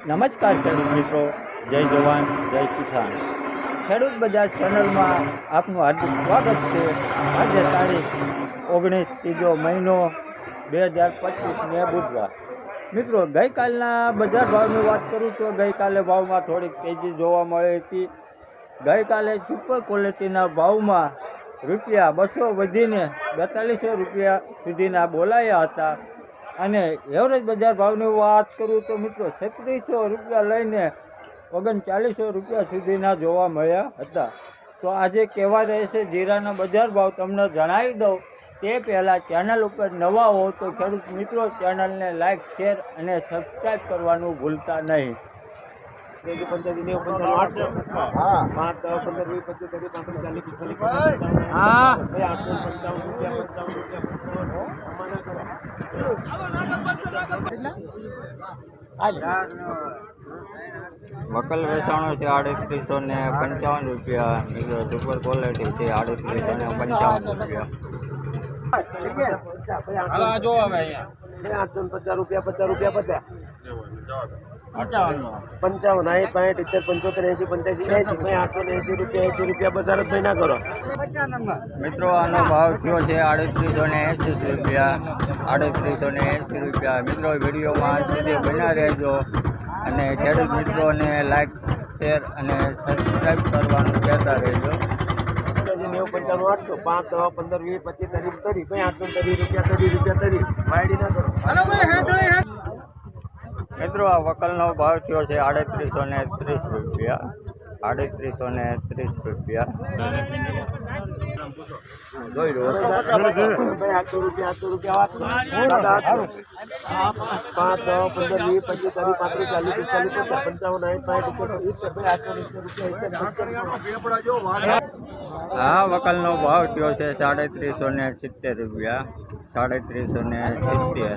નમસ્કાર ખેડૂત મિત્રો, જય જવાન, જય કિસાન. ખેડૂત બજાર ચેનલમાં આપનું હાર્દિક સ્વાગત છે. આજે તારીખ ઓગણીસ ત્રીજો મહિનો બે હજાર પચીસને બુધવાર. મિત્રો, ગઈકાલના બજાર ભાવની વાત કરું તો ગઈકાલે ભાવમાં થોડીક તેજી જોવા મળી હતી. ગઈકાલે સુપર ક્વોલિટીના ભાવમાં રૂપિયા બસો વધીને બેતાલીસો રૂપિયા સુધીના બોલાયા હતા. અને એવરેજ બજાર ભાવની વાત કરું તો મિત્રો છત્રીસો રૂપિયા લઈને ઓગણચાલીસો રૂપિયા સુધીના જોવા મળ્યા હતા. તો આજે કેવા રહેશે જીરાના બજાર ભાવ તમને જણાવી દઉં. તે પહેલાં ચેનલ ઉપર નવા હો તો ખેડૂત મિત્રો ચેનલને લાઇક શેર અને સબસ્ક્રાઈબ કરવાનું ભૂલતા નહીં. હા. વકલ વેચાણો છે આડત્રીસો ને પંચાવન રૂપિયા. સુપર ક્વોલિટી છે આડત્રીસો ને પંચાવન રૂપિયા. પચાસ રૂપિયા પચાસ રૂપિયા પચાસ. પંચાવન. સાઠ પાંઠ ઇત્તેર પંચોતેર એસી પંચ્યાસી એસી ભાઈ આઠસો ને એસી રૂપિયા એસી રૂપિયા બજાર જ ભાઈ ના કરો. મિત્રો આનો ભાવ થયો છે? આડત્રીસો ને એસી રૂપિયા આડત્રીસો ને એંસી રૂપિયા. મિત્રો વિડીયોમાં સુધી બના રહેજો અને ખેડૂત મિત્રોને લાઈક શેર અને સબસ્ક્રાઈબ કરવાનું કહેતા રહેજો. નેવું પંચાણું આઠસો. પાંચ દસ પંદર વીસ પચીસ ત્રીસ તરી ભાઈ આઠસો તરી રૂપિયા તરી રૂપિયા તરી વાયડી ના કરો. મિત્રો આ વકલનો ભાવ થયો છે આડત્રીસો ને ત્રીસ રૂપિયા આડત્રીસો ને ત્રીસ રૂપિયા જોઈ લો પાંચ પંદર વીસ પચીસ ત્રીસ પાંત્રીસ ચાલીસ પિસ્તાલીસ પચાસ પંચાવન સાઠ રૂપિયા આ વકલનો ભાવ થયો છે? સાડત્રીસો ને સિત્તેર રૂપિયા. સાડત્રીસો ને સિત્તેર.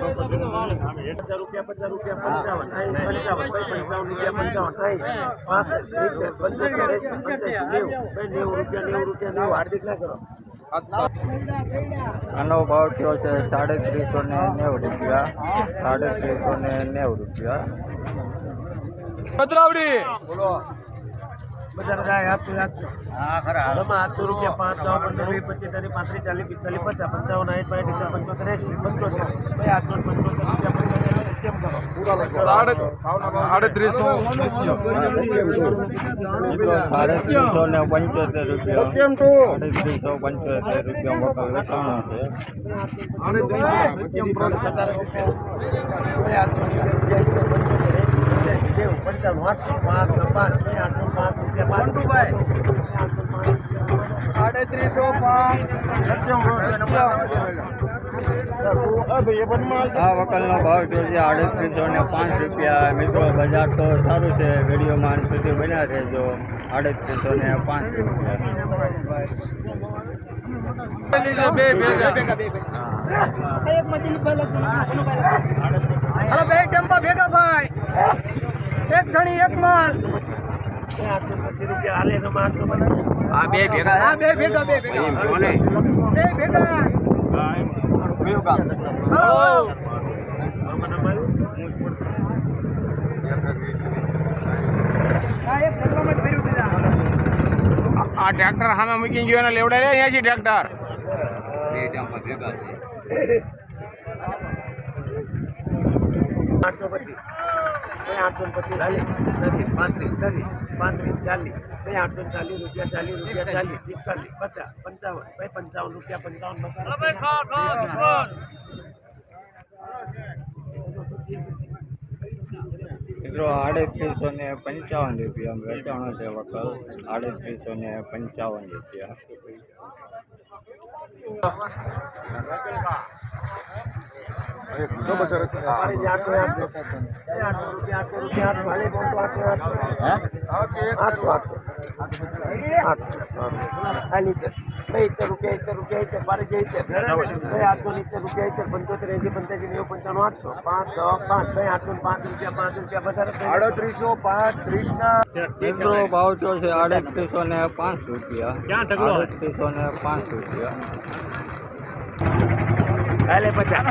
આનો ભાવ થયો છે? સાડત્રીસો ને નેવું રૂપિયા. સાડત્રીસો ને નેવું રૂપિયા. બજાર જાય આઠસો આઠસો હા ખરા. આમાં આઠસો રૂપિયા પાંચ દસ પંદર વીસ પચીસ ત્રીસ પાંત્રીસ ચાલીસ પિસ્તાલીસ પચાસ પંચાવન સાઠ પાંચ ઇત્તેર પંચોતેર એસી પંચોતેર. ભાઈ આઠસો પંચોતેર રૂપિયા પંચોતેર કેમ કરો? આડત્રીસો સાડત્રીસો ને પંચોતેર રૂપિયા. પંચોતેર રૂપિયા વકલ વેચાણો છે. પંચાણું આઠસો પાંચ પાંચ આઠસો પાંચ રૂપિયા પાંચ. આડત્રીસો પાંચ. આ વકલનો ભાવ થયો છે આડત્રીસો ને પાંચ રૂપિયા. મિત્રો બજાર તો સારું છે. વિડીયોમાં સુધી બન્યા રહેજો. આડત્રીસો ને પાંચ રૂપિયા. ભેગા ભાઈ. ધણી એક માલ. આ બે ભેગા હા બે ભેગા બે ભેગા. બે ભેગા. આ ટ્રેક્ટર સામે મૂકી ગયો એને લેવડાય અહીંયા છે ટ્રેક્ટર. આઠસો પચીસ. બે આઠસો પચીસ ચાલીસ. નથી પાંત્રીસ. ત્રીસ પાંત્રીસ ચાલીસ. બે આઠસો ચાલીસ રૂપિયા ચાલીસ રૂપિયા ચાલીસ. પિસ્તાલીસ. પચાસ પંચાવન. બે પંચાવન રૂપિયા પંચાવન મિત્રો આડત્રીસો ને પંચાવન રૂપિયા વેચાણો છે વકલ. આડત્રીસો ને પંચાવન રૂપિયા. આડત્રીસો પાંચ ત્રીસના. મિત્રો ભાવ થયો છે આડત્રીસો ને પાંચ રૂપિયા. આડત્રીસો ને પાંચ રૂપિયા. હાલે પચાસ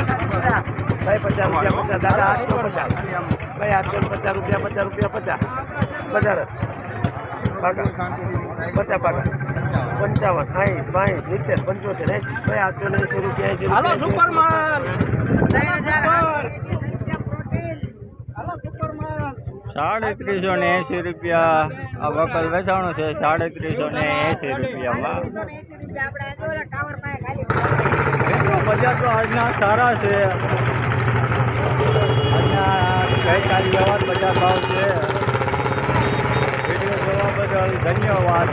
ભાઈ પચાસ રૂપિયા પચાસ. દાદા આઠસો પચાસ. ભાઈ આઠસો પચાસ રૂપિયા પચાસ રૂપિયા પચાસ. પચાસ પાકા. પચાસ પાકા. પંચાવન. સાઠ ભાઈ સિત્તેર પંચોતેર એસી. ભાઈ આઠસો ને એસી રૂપિયા એસી હાલો રૂપિયા. સાડત્રીસો ને એંસી રૂપિયા. આ વકલ વેચાણું છે સાડત્રીસો ને એંસી રૂપિયામાં. બજાર તો આજના સારા છે. આજના ગઈકાલ વ્યવહાર બજાર ભાવ છે. ધન્યવાદ.